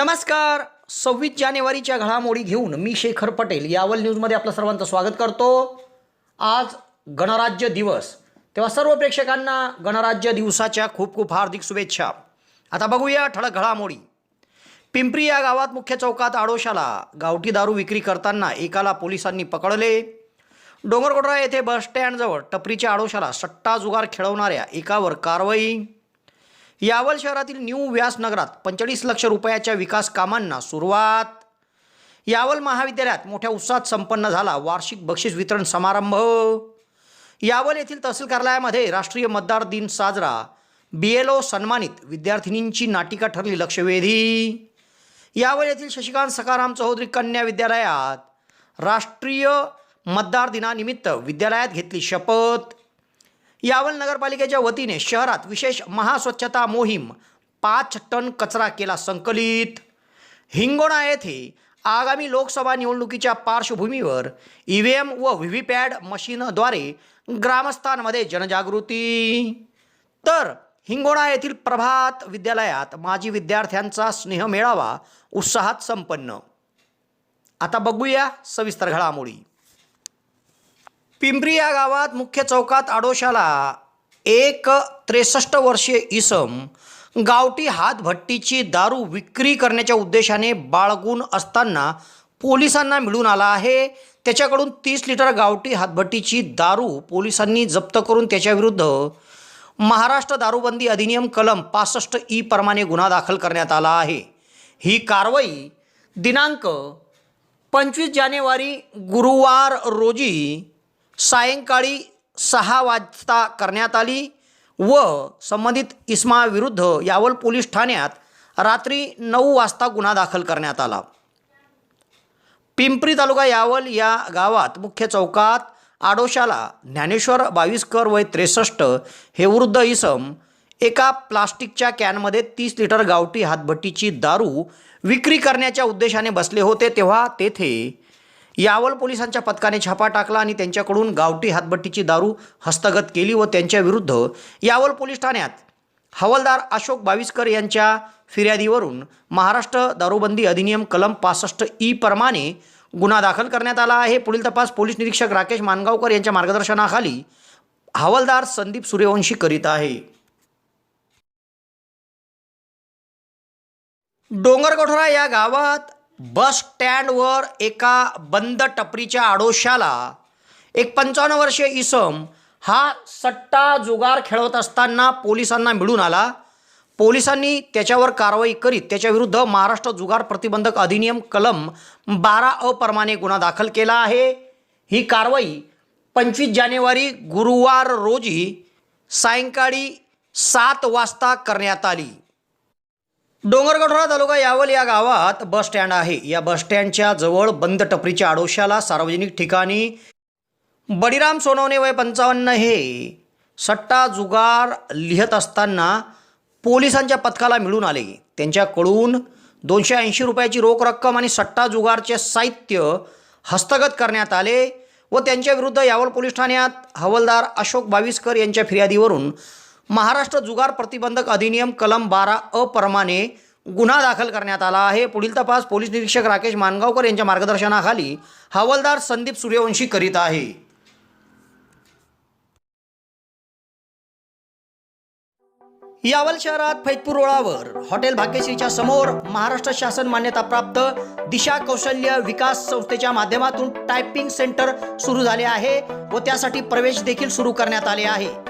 नमस्कार. सव्वीस जानेवारीच्या घडामोडी घेऊन मी शेखर पटेल यावल न्यूजमध्ये आपलं सर्वांचं स्वागत करतो. आज गणराज्य दिवस. तेव्हा सर्व प्रेक्षकांना गणराज्य दिवसाच्या खूप खूप हार्दिक शुभेच्छा. आता बघूया ठळक घडामोडी. पिंपरी या गावात मुख्य चौकात आडोशाला गावठी दारू विक्री करताना एकाला पोलिसांनी पकडले. डोंगरकोटरा येथे बसस्टँडजवळ टपरीच्या आडोशाला सट्टा जुगार खेळवणाऱ्या एकावर कारवाई. यावल शहरातील न्यू व्यासनगरात पंचेचाळीस लक्ष रुपयाच्या विकास कामांना सुरुवात. यावल महाविद्यालयात मोठ्या उत्साहात संपन्न झाला वार्षिक बक्षीस वितरण समारंभ. यावल येथील तहसील कार्यालयामध्ये राष्ट्रीय मतदार दिन साजरा. बी एल ओ सन्मानित विद्यार्थिनींची नाटिका ठरली लक्षवेधी. यावल येथील शशिकांत सखाराम चौधरी कन्या विद्यालयात राष्ट्रीय मतदार दिनानिमित्त विद्यालयात घेतली शपथ. यावल नगरपालिकेच्या वतीने शहरात विशेष महास्वच्छता मोहीम पाच टन कचरा केला संकलित. हिंगोणा येथे आगामी लोकसभा निवडणुकीच्या पार्श्वभूमीवर ई व्ही एम व व्ही व्ही पॅड मशीनद्वारे ग्रामस्थांमध्ये जनजागृती. तर हिंगोणा येथील प्रभात विद्यालयात माजी विद्यार्थ्यांचा स्नेह मेळावा उत्साहात संपन्न. आता बघूया सविस्तर घडामोडी. पिंपरी या गावात मुख्य चौकात आडोशाला एक त्रेसष्ट वर्षीय इसम गावठी हातभट्टीची दारू विक्री करण्याच्या उद्देशाने बाळगून असताना पोलिसांना मिळून आला आहे. त्याच्याकडून तीस लिटर गावठी हातभट्टीची दारू पोलिसांनी जप्त करून त्याच्याविरुद्ध महाराष्ट्र दारूबंदी अधिनियम कलम पासष्ट ई प्रमाणे गुन्हा दाखल करण्यात आला आहे. ही कारवाई दिनांक पंचवीस जानेवारी गुरुवार रोजी सायंकाळी सहा वाजता करण्यात आली व संबंधित इस्माविरुद्ध यावल पोलीस ठाण्यात रात्री नऊ वाजता गुन्हा दाखल करण्यात आला. पिंपरी तालुका यावल या गावात मुख्य चौकात आडोशाला ज्ञानेश्वर बावीसकर वय त्रेसष्ट हे वृद्ध इसम एका प्लास्टिकच्या कॅनमध्ये तीस लिटर गावठी हातभट्टीची दारू विक्री करण्याच्या उद्देशाने बसले होते तेव्हा तेथे यावल पोलिसांच्या पथकाने छापा टाकला आणि त्यांच्याकडून गावठी हातभट्टीची दारू हस्तगत केली व त्यांच्याविरुद्ध यावल पोलीस ठाण्यात हवालदार अशोक बाविस्कर यांच्या फिर्यादीवरून महाराष्ट्र दारूबंदी अधिनियम कलम पासष्ट ई प्रमाणे गुन्हा दाखल करण्यात आला आहे. पुढील तपास पोलीस निरीक्षक राकेश मानगावकर यांच्या मार्गदर्शनाखाली हवालदार संदीप सूर्यवंशी करीत आहे. डोंगरगोठरा या गावात बस स्टँडवर एका बंद टपरीच्या आडोशाला एक पंचावन्न वर्षीय इसम हा सट्टा जुगार खेळवत असताना पोलिसांना मिळून आला. पोलिसांनी त्याच्यावर कारवाई करीत त्याच्याविरुद्ध महाराष्ट्र जुगार प्रतिबंधक अधिनियम कलम बारा अप्रमाणे गुन्हा दाखल केला आहे. ही कारवाई पंचवीस जानेवारी गुरुवार रोजी सायंकाळी सात वाजता करण्यात आली. डोंगरगढोरा तालुका यावल या गावात बस स्टँड आहे. या बस स्टँडच्या जवळ बंद टपरीच्या आडोशाला सार्वजनिक ठिकाणी बळीराम सोनवणे वय पंचावन्न हे सट्टा जुगार लिहत असताना पोलिसांच्या पथकाला मिळून आले. त्यांच्याकडून दोनशे ऐंशी रुपयाची रोख रक्कम आणि सट्टा जुगारचे साहित्य हस्तगत करण्यात आले व त्यांच्याविरुद्ध यावल पोलीस ठाण्यात हवालदार अशोक बाविस्कर यांच्या फिर्यादीवरून महाराष्ट्र जुगार प्रतिबंधक अधिनियम कलम बारा अ गुन्हा दाखल करण्यात आला आहे. पुढील तपास पोलीस निरीक्षक राकेश मानगावकर यांच्या मार्गदर्शनाखाली हवालदार संदीप सूर्यवंशी करीत आहे. यावल शहरात फैतपूर रोडावर हॉटेल भाग्यश्रीच्या समोर महाराष्ट्र शासन मान्यताप्राप्त दिशा कौशल्य विकास संस्थेच्या माध्यमातून टायपिंग सेंटर सुरू झाले आहे व त्यासाठी प्रवेश देखील सुरू करण्यात आले आहे.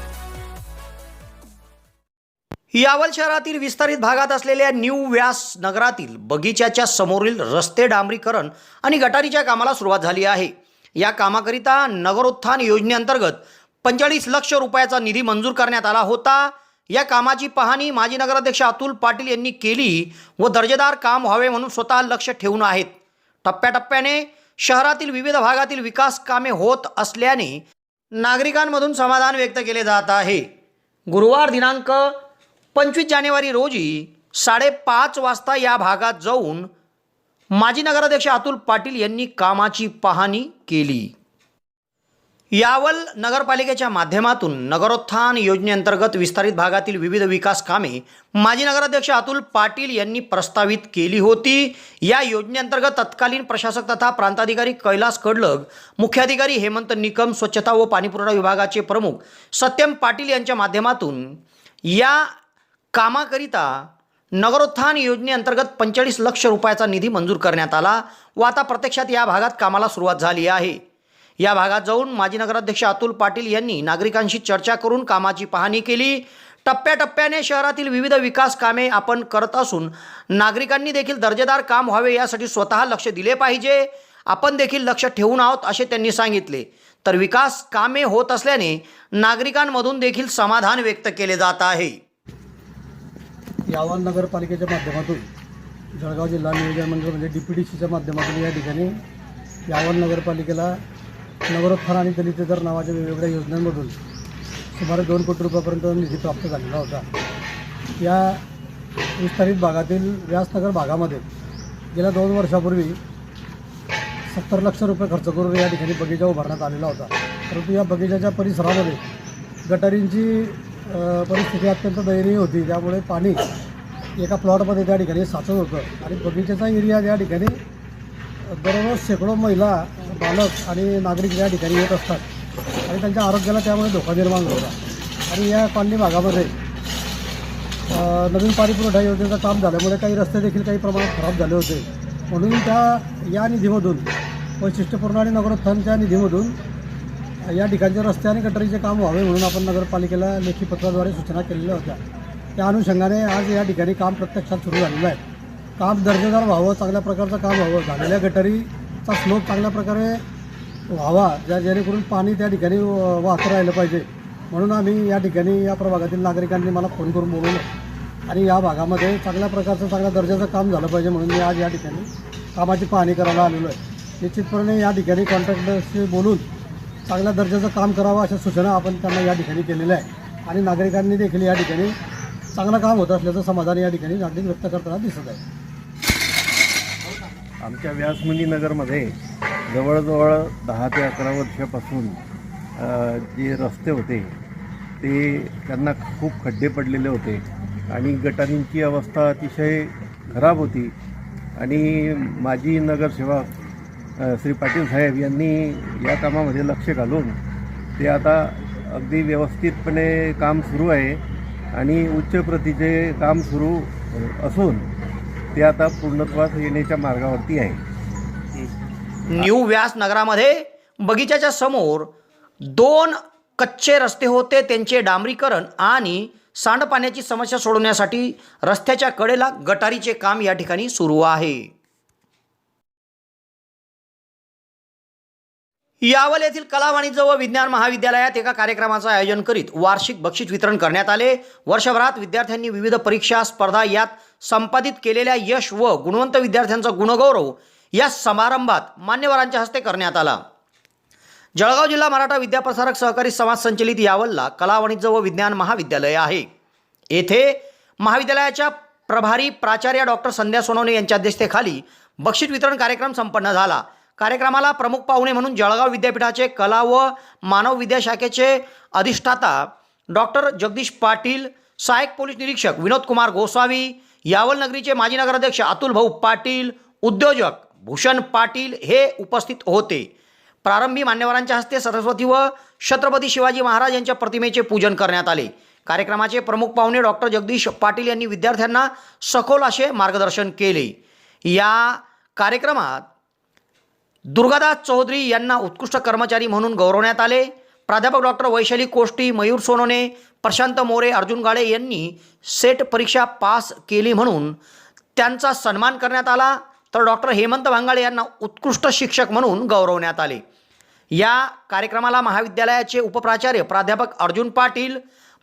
यावल शहरातील विस्तारित भागात असलेल्या न्यू व्यास नगरातील बगीच्याच्या समोरील रस्ते डांबरीकरण आणि गटारीच्या कामाला सुरुवात झाली आहे. या कामाकरिता नगरोत्थान योजनेअंतर्गत पंचेचाळीस लक्ष रुपयाचा निधी मंजूर करण्यात आला होता. या कामाची पाहणी माजी नगराध्यक्ष अतुल पाटील यांनी केली व दर्जेदार काम व्हावे म्हणून स्वतः लक्ष ठेवून आहेत. टप्प्याटप्प्याने शहरातील विविध भागातील विकास कामे होत असल्याने नागरिकांमधून समाधान व्यक्त केले जात आहे. गुरुवार दिनांक पंचवीस जानेवारी रोजी साडेपाच वाजता या भागात जाऊन माजी नगराध्यक्ष अतुल पाटील यांनी कामाची पाहणी केली. यावल नगरपालिकेच्या माध्यमातून नगरोत्थान योजनेअंतर्गत विस्तारित भागातील विविध विकास कामे माजी नगराध्यक्ष अतुल पाटील यांनी प्रस्तावित केली होती. या योजनेअंतर्गत तत्कालीन प्रशासक तथा प्रांताधिकारी कैलास कडलग मुख्याधिकारी हेमंत निकम स्वच्छता व पाणीपुरवठा विभागाचे प्रमुख सत्यम पाटील यांच्या माध्यमातून या कामाकरिता नगरोत्थान योजनेअंतर्गत पंचेचाळीस लक्ष रुपयाचा निधी मंजूर करण्यात आला व आता प्रत्यक्षात या भागात कामाला सुरुवात झाली आहे. या भागात जाऊन माजी नगराध्यक्ष अतुल पाटील यांनी नागरिकांशी चर्चा करून कामाची पाहणी केली. टप्प्याटप्प्याने शहरातील विविध विकास कामे आपण करत असून नागरिकांनी देखील दर्जेदार काम व्हावे यासाठी स्वतः लक्ष दिले पाहिजे. आपण देखील लक्ष ठेवून आहोत असे त्यांनी सांगितले. तर विकास कामे होत असल्याने नागरिकांमधून देखील समाधान व्यक्त केले जात आहे. यावल नगरपालिकेच्या माध्यमातून जळगाव जिल्हा नियोजन मंडळ म्हणजे डी पी डी सीच्या माध्यमातून या ठिकाणी यावल नगरपालिकेला नगरोत्थान आणि दलित नावाच्या वेगवेगळ्या योजनांमधून सुमारे दोन कोटी रुपयापर्यंत निधी प्राप्त झालेला होता. या विस्तारित भागातील व्यासनगर भागामध्ये गेल्या दोन वर्षापूर्वी सत्तर लक्ष रुपये खर्च करून या ठिकाणी बगीचा उभारण्यात आलेला होता. परंतु या बगीचाच्या परिसरामध्ये गटारींची परिस्थिती अत्यंत दयनीय होती. त्यामुळे पाणी एका प्लॉटमध्ये त्या ठिकाणी साचत होतं. आणि बगीचाचा एरिया त्या ठिकाणी दररोज शेकडो महिला बालक आणि नागरिक या ठिकाणी येत असतात. आणि त्यांच्या आरोग्याला त्यामुळे धोका निर्माण होता आणि या कॉलनी भागामध्ये नवीन पाणी पुरवठा योजनेचं काम झाल्यामुळे काही रस्ते देखील काही प्रमाणात खराब झाले होते. म्हणून त्या या निधीमधून वैशिष्ट्यपूर्ण आणि नगरोत्थानच्या निधीमधून या ठिकाणचे रस्ते आणि गटरीचे काम व्हावे म्हणून आपण नगरपालिकेला लेखी पत्राद्वारे सूचना केलेल्या होत्या. त्या अनुषंगाने आज या ठिकाणी काम प्रत्यक्षात सुरू झालेलं आहे. काम दर्जेदार व्हावं चांगल्या प्रकारचं काम व्हावं. झालेल्या गटारीचा स्लोप चांगल्या प्रकारे व्हावा ज्या जेणेकरून पाणी त्या ठिकाणी वाहत राहिलं पाहिजे. म्हणून आम्ही या ठिकाणी या प्रभागातील नागरिकांनी मला फोन करून बोलवलं. आणि या भागामध्ये चांगल्या प्रकारचं चांगल्या दर्जाचं काम झालं पाहिजे म्हणून मी आज या ठिकाणी कामाची पाहणी करायला आलेलो आहे. निश्चितपणे या ठिकाणी कॉन्ट्रॅक्टरशी बोलून चांगल्या दर्जाचं काम करावं अशा सूचना आपण त्यांना या ठिकाणी केलेल्या आहे आणि नागरिकांनी देखील या ठिकाणी चांगलं काम होत असल्याचं समाधान या ठिकाणी नागरिक व्यक्त करताना दिसत आहे आमच्या व्यासमुनी नगरमध्ये जवळजवळ दहा ते अकरा वर्षापासून जे रस्ते होते ते त्यांना खूप खड्डे पडलेले होते. आणि गटारींची अवस्था अतिशय खराब होती. आणि माजी नगरसेवक श्री पाटील साहेब यांनी या कामामध्ये लक्ष घालून ते आता अगदी व्यवस्थितपणे काम सुरू आहे आणि उच्च प्रतीचे काम सुरू असून ते आता पूर्णत्वास येण्याच्या मार्गावरती आहे. न्यू व्यास नगरामध्ये बगीचाच्या समोर दोन कच्चे रस्ते होते त्यांचे डांबरीकरण आणि सांडपाण्याची समस्या सोडवण्यासाठी रस्त्याच्या कडेला गटारीचे काम या ठिकाणी सुरू आहे. यावल येथील कला वाणिज्य व विज्ञान महाविद्यालयात एका कार्यक्रमाचं आयोजन करीत वार्षिक बक्षीस वितरण करण्यात आले. वर्षभरात विद्यार्थ्यांनी विविध परीक्षा स्पर्धा यात संपादित केलेल्या यश व गुणवंत विद्यार्थ्यांचा गुणगौरव या समारंभात मान्यवरांच्या हस्ते करण्यात आला. जळगाव जिल्हा मराठा विद्याप्रसारक सहकारी समाज संचलित यावलला कला वाणिज्य व विज्ञान महाविद्यालय आहे. येथे महाविद्यालयाच्या प्रभारी प्राचार्य डॉक्टर संध्या सोनवणे यांच्या अध्यक्षतेखाली बक्षीस वितरण कार्यक्रम संपन्न झाला. कार्यक्रमाला प्रमुख पाहुणे म्हणून जळगाव विद्यापीठाचे कला व मानव विद्याशाखेचे अधिष्ठाता डॉक्टर जगदीश पाटील सहाय्यक पोलीस निरीक्षक विनोद कुमार गोसावी यावल नगरीचे माजी नगराध्यक्ष अतुल भाऊ पाटील उद्योजक भूषण पाटील हे उपस्थित होते. प्रारंभी मान्यवरांच्या हस्ते सरस्वती व छत्रपती शिवाजी महाराज यांच्या प्रतिमेचे पूजन करण्यात आले. कार्यक्रमाचे प्रमुख पाहुणे डॉक्टर जगदीश पाटील यांनी विद्यार्थ्यांना सखोल असे मार्गदर्शन केले. या कार्यक्रमात दुर्गादास चौधरी यांना उत्कृष्ट कर्मचारी म्हणून गौरवण्यात आले. प्राध्यापक डॉक्टर वैशाली कोष्टी मयूर सोनोने प्रशांत मोरे अर्जुन गाडे यांनी सेट परीक्षा पास केली म्हणून त्यांचा सन्मान करण्यात आला. तर डॉक्टर हेमंत भांगाळे यांना उत्कृष्ट शिक्षक म्हणून गौरवण्यात आले. या कार्यक्रमाला महाविद्यालयाचे उपप्राचार्य प्राध्यापक अर्जुन पाटील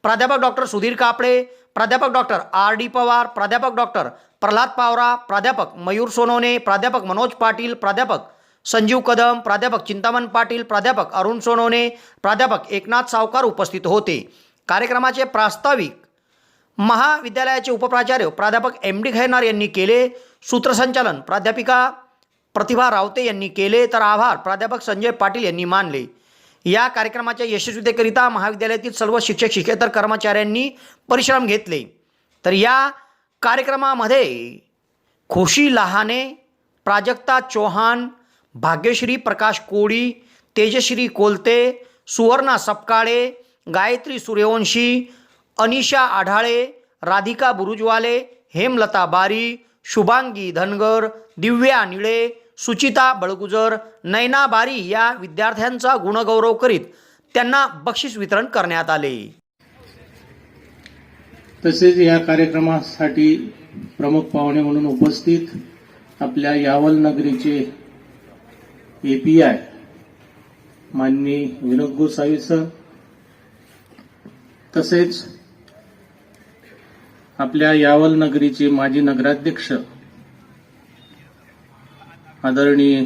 प्राध्यापक डॉक्टर सुधीर कापडे प्राध्यापक डॉक्टर आर डी पवार प्राध्यापक डॉक्टर प्रल्हाद पावरा प्राध्यापक मयूर सोनवणे प्राध्यापक मनोज पाटील प्राध्यापक संजीव कदम प्राध्यापक चिंतामण पाटील प्राध्यापक अरुण सोनवणे प्राध्यापक एकनाथ सावकार उपस्थित होते. कार्यक्रमाचे प्रास्ताविक महाविद्यालयाचे उपप्राचार्य प्राध्यापक एम डी खैनार यांनी केले. सूत्रसंचालन प्राध्यापिका प्रतिभा रावते यांनी केले. तर आभार प्राध्यापक संजय पाटील यांनी मानले. या कार्यक्रमाच्या यशस्वीतेकरिता महाविद्यालयातील सर्व शिक्षक शिक्षेतर कर्मचाऱ्यांनी परिश्रम घेतले. तर या कार्यक्रमामध्ये खुशी लहाने प्राजक्ता चौहान भाग्यश्री प्रकाश कोळी तेजश्री कोलते सुवर्णा सपकाळे गायत्री सूर्यवंशी अनिशा आढाळे राधिका बुरुजवाले हेमलता बारी शुभांगी धनगर दिव्या निळे सुचिता बळगुजर नैना बारी या विद्यार्थ्यांचा गुणगौरव करीत त्यांना बक्षीस वितरण करण्यात आले. तसेच या कार्यक्रमासाठी प्रमुख पाहुणे म्हणून उपस्थित आपल्या यावल नगरीचे एपीआय माननीय विनोद गोसावी सर. तसेच आपल्या यावल नगरीचे माजी नगराध्यक्ष आदरणीय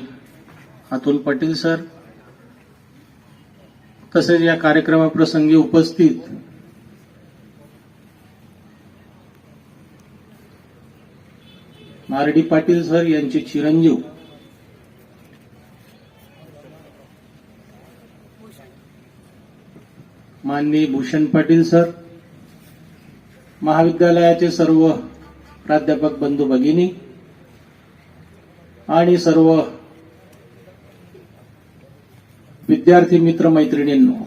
अतुल पाटील सर. तसेच या कार्यक्रमाप्रसंगी उपस्थित आर डी पाटील सर यांचे चिरंजीव. माननीय भूषण पाटील सर महाविद्यालयाचे सर्व प्राध्यापक बंधू भगिनी आणि सर्व विद्यार्थी मित्र मैत्रिणींनो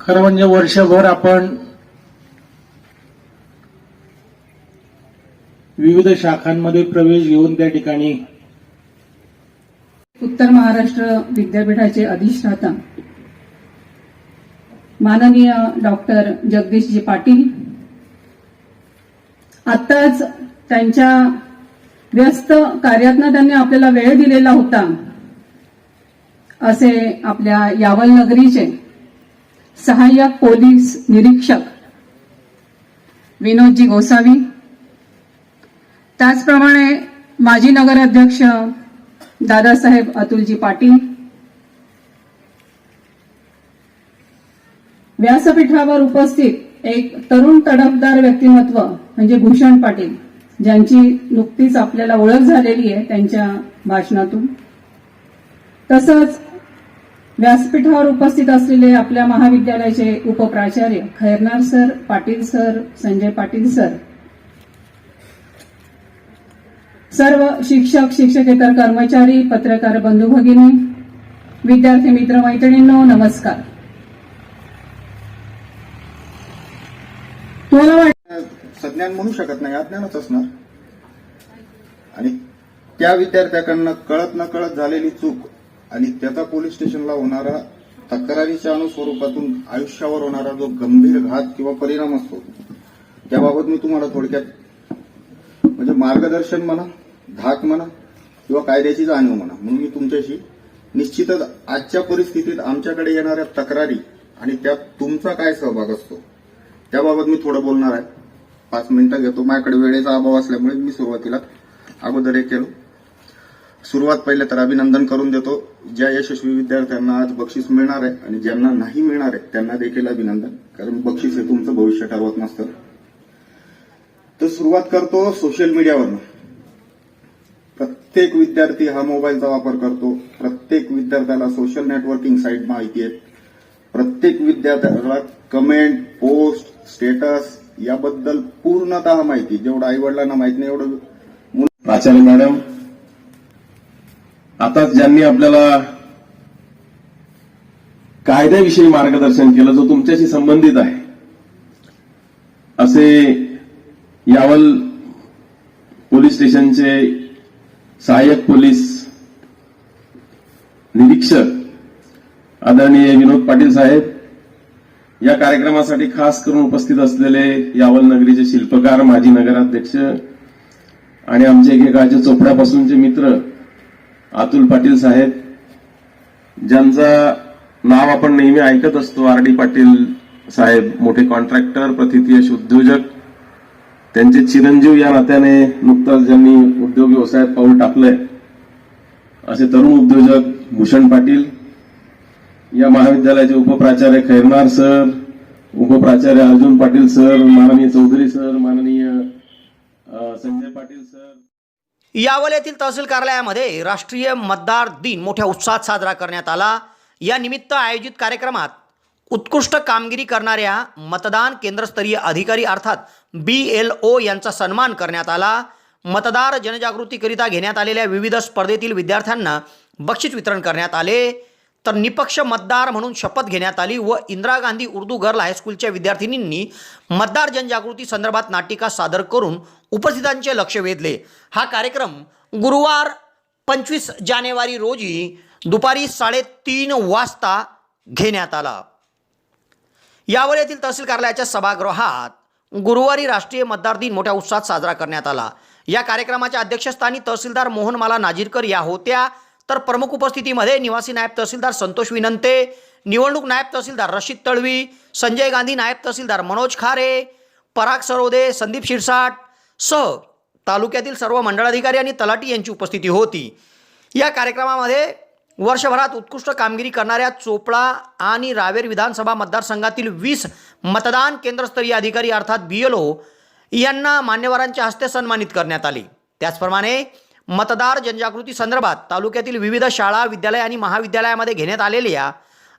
खरं म्हणजे वर्षभर आपण विविध शाखांमध्ये प्रवेश घेऊन त्या ठिकाणी उत्तर महाराष्ट्र विद्यापीठाचे अधिष्ठाता माननीय डॉक्टर जगदीशजी पाटील. आत्ताच त्यांच्या व्यस्त कार्यातनं त्यांनी आपल्याला वेळ दिलेला होता असे आपल्या यावल नगरीचे सहाय्यक पोलीस निरीक्षक विनोदजी गोसावी. त्याचप्रमाणे माजी नगराध्यक्ष दादासाहेब अतुलजी पाटील. व्यासपीठावर उपस्थित एक तरुण तडफदार व्यक्तिमत्व म्हणजे भूषण पाटील ज्यांची नुकतीच आपल्याला ओळख झालेली आहे त्यांच्या भाषणातून. तसंच व्यासपीठावर उपस्थित असलेले आपल्या महाविद्यालयाचे उपप्राचार्य Khairnar sir Patil sir Sanjay Patil sir सर्व शिक्षक शिक्षकेतर कर्मचारी पत्रकार बंधू भगिनी विद्यार्थी मित्र मैत्रिणींनो नमस्कार. तुम्हाला वाट सज्ञान म्हणू शकत नाही अज्ञानच असणार. आणि त्या विद्यार्थ्याकडनं कळत न कळत झालेली चूक आणि त्याचा पोलीस स्टेशनला होणारा तक्रारीच्या अनुस्वरूपातून आयुष्यावर होणारा जो गंभीर घात किंवा परिणाम असतो त्याबाबत मी तुम्हाला थोडक्यात म्हणजे मार्गदर्शन म्हणा धाक म्हणा किंवा कायद्याची जाणीव म्हणा म्हणून मी तुमच्याशी निश्चितच आजच्या परिस्थितीत आमच्याकडे येणाऱ्या तक्रारी आणि त्यात तुमचा काय सहभाग असतो त्याबाबत मी थोडं बोलणार आहे. पाच मिनिटं घेतो. माझ्याकडे वेळेचा अभाव असल्यामुळे मी सुरुवातीला अगोदर एक केलो. सुरुवात पहिले तर अभिनंदन करून देतो. ज्या यशस्वी विद्यार्थ्यांना आज बक्षीस मिळणार आहे आणि ज्यांना नाही मिळणार आहे त्यांना देखील अभिनंदन. कारण बक्षीस हे तुमचं भविष्य ठरवत नसतं. तर सुरुवात करतो सोशल मीडियावरनं. प्रत्येक विद्यार्थी हा मोबाईलचा वापर करतो. प्रत्येक विद्यार्थ्याला सोशल नेटवर्किंग साईट माहिती आहेत प्रत्येक विद्यार्थ्याला कमेंट पोस्ट स्टेटस याबद्दल पूर्णतः माहिती जेवढं आईवडिलांना माहीत नाही एवढं प्राचार्य मॅडम आता ज्यांनी आपल्याला कायद्याविषयी मार्गदर्शन केलं जो तुमच्याशी संबंधित आहे असे यावल पोलीस स्टेशनचे सहाय्यक पोलीस निरीक्षक आदरणीय विनोद पाटील साहेब या कार्यक्रमासाठी खास करून उपस्थित असलेले यावल नगरीचे शिल्पकार माजी नगराध्यक्ष आणि आमचे एकेकाळच्या चोपड्यापासूनचे मित्र अतुल पाटील साहेब ज्यांचा नाव आपण नेहमी ऐकत असतो आर डी पाटील साहेब मोठे कॉन्ट्रॅक्टर प्रथितयश उद्योजक. त्यांचे चिरंजीव या नात्याने नुकताच ज्यांनी उद्योग व्यवसायात पाऊल टाकलंय असे तरुण उद्योजक भूषण पाटील या महाविद्यालयाचे उपप्राचार्य खैरनार सर उपप्राचार्य अर्जुन पाटील सर माननीय चौधरी सर माननीय संजय पाटील सर. यावल येथील तहसील कार्यालयामध्ये राष्ट्रीय मतदार दिन मोठ्या उत्साहात साजरा करण्यात आला. या निमित्त आयोजित कार्यक्रमात उत्कृष्ट कामगिरी करणाऱ्या मतदान केंद्रस्तरीय अधिकारी अर्थात बी एल ओ यांचा सन्मान करण्यात आला. मतदार जनजागृतीकरिता घेण्यात आलेल्या विविध स्पर्धेतील विद्यार्थ्यांना बक्षीस वितरण करण्यात आले. तर निपक्ष मतदार म्हणून शपथ घेण्यात आली व इंदिरा गांधी उर्दू गर्ल हायस्कूलच्या विद्यार्थिनींनी मतदार जनजागृती संदर्भात नाटिका सादर करून उपस्थितांचे लक्ष वेधले. हा कार्यक्रम गुरुवार पंचवीस जानेवारी रोजी दुपारी साडेतीन वाजता घेण्यात आला. यावर येथील तहसील कार्यालयाच्या सभागृहात गुरुवारी राष्ट्रीय मतदार दिन मोठ्या उत्साहात साजरा करण्यात आला. या कार्यक्रमाच्या अध्यक्षस्थानी तहसीलदार मोहनमाला नाजीरकर या होत्या. तर प्रमुख उपस्थितीमध्ये निवासी नायब तहसीलदार संतोष विनंते निवडणूक नायब तहसीलदार रशीद तळवी संजय गांधी नायब तहसीलदार मनोज खारे पराग सरोदे संदीप शिरसाट सह तालुक्यातील सर्व मंडळाधिकारी आणि तलाठी यांची उपस्थिती होती. या कार्यक्रमामध्ये वर्षभरात उत्कृष्ट कामगिरी करणाऱ्या चोपडा आणि रावेर विधानसभा मतदारसंघातील वीस मतदान केंद्रस्तरीय अधिकारी अर्थात बी एल ओ यांना मान्यवरांच्या हस्ते सन्मानित करण्यात आले. त्याचप्रमाणे मतदार जनजागृती संदर्भात तालुक्यातील विविध शाळा विद्यालय आणि महाविद्यालयामध्ये घेण्यात आलेल्या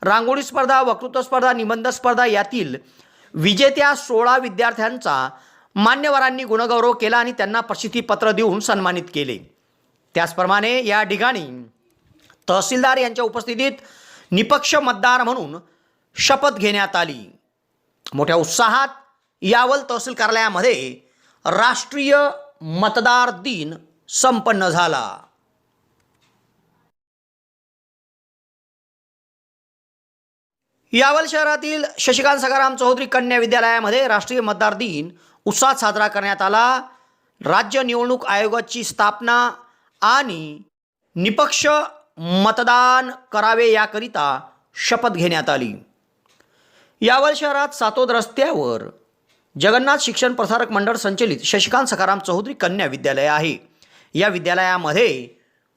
रांगोळी स्पर्धा वक्तृत्व स्पर्धा निबंध स्पर्धा यातील विजेत्या सोळा विद्यार्थ्यांचा मान्यवरांनी गुणगौरव केला आणि त्यांना प्रसिद्धीपत्र देऊन सन्मानित केले. त्याचप्रमाणे या ठिकाणी तहसीलदार यांच्या उपस्थितीत निपक्ष मतदार म्हणून शपथ घेण्यात आली. मोठ्या उत्साहात यावल तहसील कार्यालयामध्ये राष्ट्रीय मतदार दिन संपन्न झाला. यावल शहरातील शशिकांत सखाराम चौधरी कन्या विद्यालयामध्ये राष्ट्रीय मतदार दिन उत्साहात साजरा करण्यात आला. राज्य निवडणूक आयोगाची स्थापना आणि निपक्ष मतदान करावे याकरिता शपथ घेण्यात आली. यावल शहरात सातोद रस्त्यावर जगन्नाथ शिक्षण प्रसारक मंडळ संचलित शशिकांत सखाराम चौधरी कन्या विद्यालय आहे. या विद्यालयामध्ये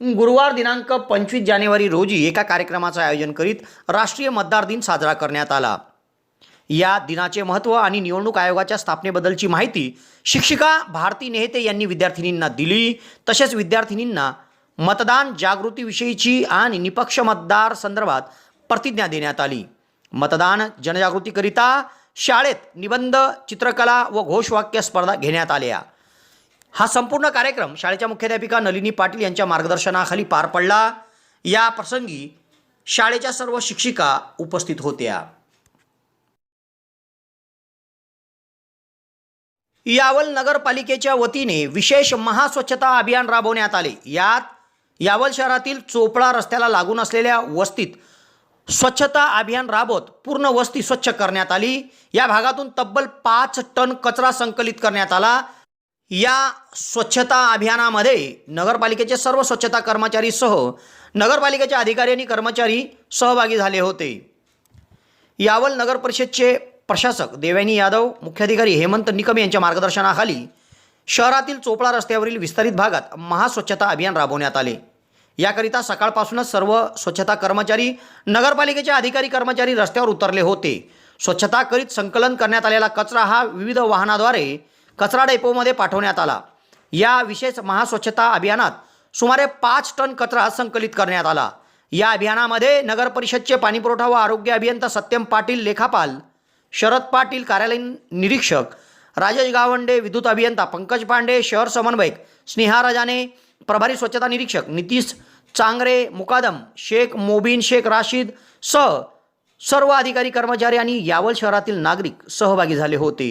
गुरुवार दिनांक पंचवीस जानेवारी रोजी एका कार्यक्रमाचं आयोजन करीत राष्ट्रीय मतदार दिन साजरा करण्यात आला. या दिनाचे महत्त्व आणि निवडणूक आयोगाच्या स्थापनेबद्दलची माहिती शिक्षिका भारती नेहते यांनी विद्यार्थिनींना दिली. तसेच विद्यार्थिनींना मतदान जागृतीविषयीची आणि निपक्ष मतदार संदर्भात प्रतिज्ञा देण्यात आली. मतदान जनजागृतीकरिता शाळेत निबंध चित्रकला व घोषवाक्य स्पर्धा घेण्यात आल्या. हा संपूर्ण कार्यक्रम शाळेच्या मुख्याध्यापिका नलिनी पाटील यांच्या मार्गदर्शनाखाली पार पडला. या प्रसंगी शाळेच्या सर्व शिक्षिका उपस्थित होत्या. यावल नगरपालिकेच्या वतीने विशेष महास्वच्छता अभियान राबवण्यात आले. यात यावल शहरातील चोपडा रस्त्याला लागून असलेल्या वस्तीत स्वच्छता अभियान राबवत पूर्ण वस्ती स्वच्छ करण्यात आली. या भागातून तब्बल पाच टन कचरा संकलित करण्यात आला. या स्वच्छता अभियानामध्ये नगरपालिकेचे सर्व स्वच्छता कर्मचारीसह नगरपालिकेचे अधिकारी आणि कर्मचारी सहभागी झाले होते. यावल नगर परिषदचे प्रशासक देवयानी यादव मुख्याधिकारी हेमंत निकम यांच्या मार्गदर्शनाखाली शहरातील चोपडा रस्त्यावरील विस्तारित भागात महास्वच्छता अभियान राबवण्यात आले. याकरिता सकाळपासूनच सर्व स्वच्छता कर्मचारी नगरपालिकेचे अधिकारी कर्मचारी रस्त्यावर उतरले होते. स्वच्छता करीत संकलन करण्यात आलेला कचरा हा विविध वाहनाद्वारे कचरा डेपोमध्ये पाठवण्यात आला. या विशेष महास्वच्छता अभियानात सुमारे पाच टन कचरा संकलित करण्यात आला. या अभियानामध्ये नगर परिषदचे पाणीपुरवठा व आरोग्य अभियंता सत्यम पाटील लेखापाल शरद पाटील कार्यालयीन निरीक्षक राजेश गावंडे विद्युत अभियंता पंकज पांडे शहर समन्वयक स्नेहा राजाने प्रभारी स्वच्छता निरीक्षक नितीश चांगरे मुकादम शेख मोबीन शेख राशीद सह सर्व अधिकारी कर्मचारी आणि यावल शहरातील नागरिक सहभागी झाले होते.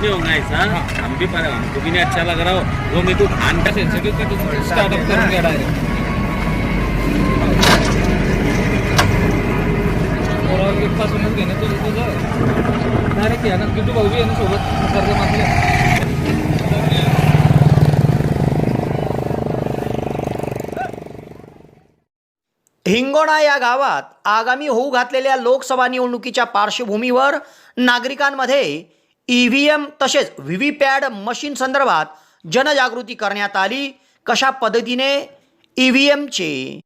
क्यों नहीं सर हम भी पर हमको भी नहीं अच्छा लग रहा हो वो मैं तू खान का सेंसिटिव का तू स्टार्टअप करूंगा डायरेक्ट और एक पास उन्हें घेणे तुझं तुझं. डायरेक्ट या ना किटू भाऊ बी आहे ना सोबत. कर्ज मागले. हिंगोणा या गावात आगामी होऊ घातलेल्या लोकसभा निवडणुकीच्या पार्श्वभूमीवर नागरिकांमध्ये ई व्ही एम तसेच व्ही व्ही पॅड मशीन संदर्भात जनजागृती करण्यात आली. कशा पद्धतीने ई व्ही एमचे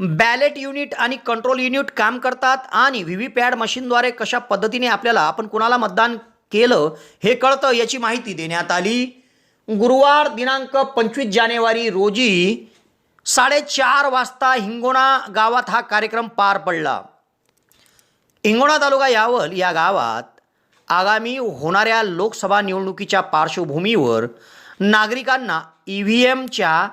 बॅलेट युनिट आणि कंट्रोल युनिट काम करतात आणि व्ही व्ही पॅड मशीनद्वारे कशा पद्धतीने आपल्याला आपण कुणाला मतदान केलं हे कळतं याची माहिती देण्यात आली. गुरुवार दिनांक पंचवीस जानेवारी रोजी साडेचार वाजता हिंगोणा गावात हा कार्यक्रम पार पडला. हिंगोणा तालुका यावल या गावात आगामी होणाऱ्या लोकसभा निवडणुकीच्या पार्श्वभूमीवर नागरिकांना ई व्ही एमच्या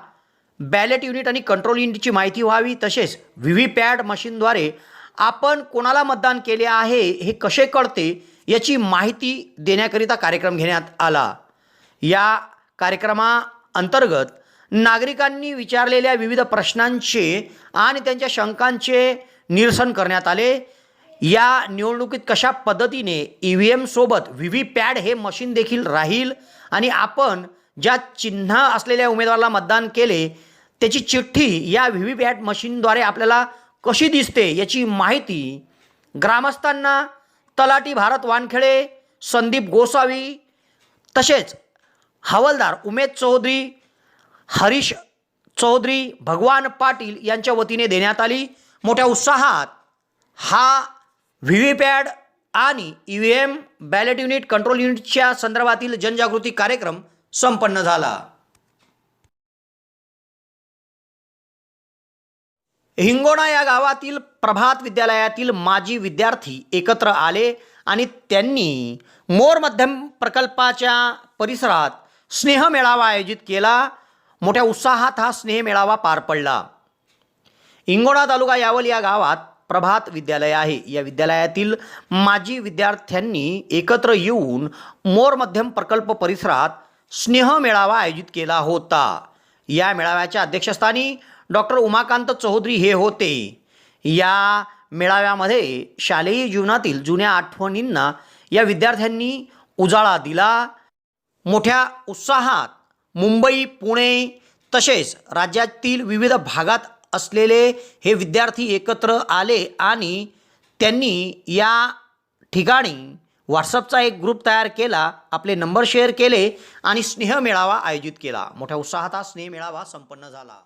बॅलेट युनिट आणि कंट्रोल युनिटची माहिती व्हावी तसेच व्ही व्ही पॅड मशीनद्वारे आपण कोणाला मतदान केले आहे हे कसे कळते याची माहिती देण्याकरिता कार्यक्रम घेण्यात आला. या कार्यक्रमाअंतर्गत नागरिकांनी विचारलेल्या विविध प्रश्नांचे आणि त्यांच्या शंकांचे निरसन करण्यात आले. या निवडणुकीत कशा पद्धतीने ई व्ही एमसोबत व्ही व्ही पॅड हे मशीन देखील राहील आणि आपण ज्या चिन्ह असलेल्या उमेदवाराला मतदान केले त्याची चिठ्ठी या व्ही व्ही पॅड मशीनद्वारे आपल्याला कशी दिसते याची माहिती ग्रामस्थांना तलाटी भारत वानखेडे संदीप गोसावी तसेच हवालदार उमेद चौधरी हरीश चौधरी भगवान पाटील यांच्या वतीने देण्यात आली. मोठ्या उत्साहात हा व्ही व्ही पॅड आणि E V M ballot unit control युनिटच्या संदर्भातील जनजागृती कार्यक्रम संपन्न झाला. हिंगोणा या गावातील प्रभात विद्यालयातील माजी विद्यार्थी एकत्र आले आणि त्यांनी मोर मध्यम प्रकल्पाच्या परिसरात स्नेह मेळावा आयोजित केला. मोठ्या उत्साहात हा स्नेह मेळावा पार पडला. हिंगोणा तालुका यावल या गावात प्रभात विद्यालय आहे. या विद्यालयातील माजी विद्यार्थ्यांनी एकत्र येऊन मोर मध्यम प्रकल्प परिसरात स्नेह मेळावा आयोजित केला होता. या मेळाव्याच्या अध्यक्षस्थानी डॉक्टर उमाकांत चौधरी हे होते. या मेळाव्यामध्ये शालेय जीवनातील जुन्या आठवणींना या विद्यार्थ्यांनी उजाळा दिला. मोठ्या उत्साहात मुंबई पुणे तसेच राज्यातील विविध भागात असलेले हे विद्यार्थी एकत्र आले आणि त्यांनी या ठिकाणी व्हॉट्सअपचा एक ग्रुप तयार केला आपले नंबर शेअर केले आणि स्नेह मेळावा आयोजित केला. मोठ्या उत्साहात हा स्नेहमेळावा संपन्न झाला.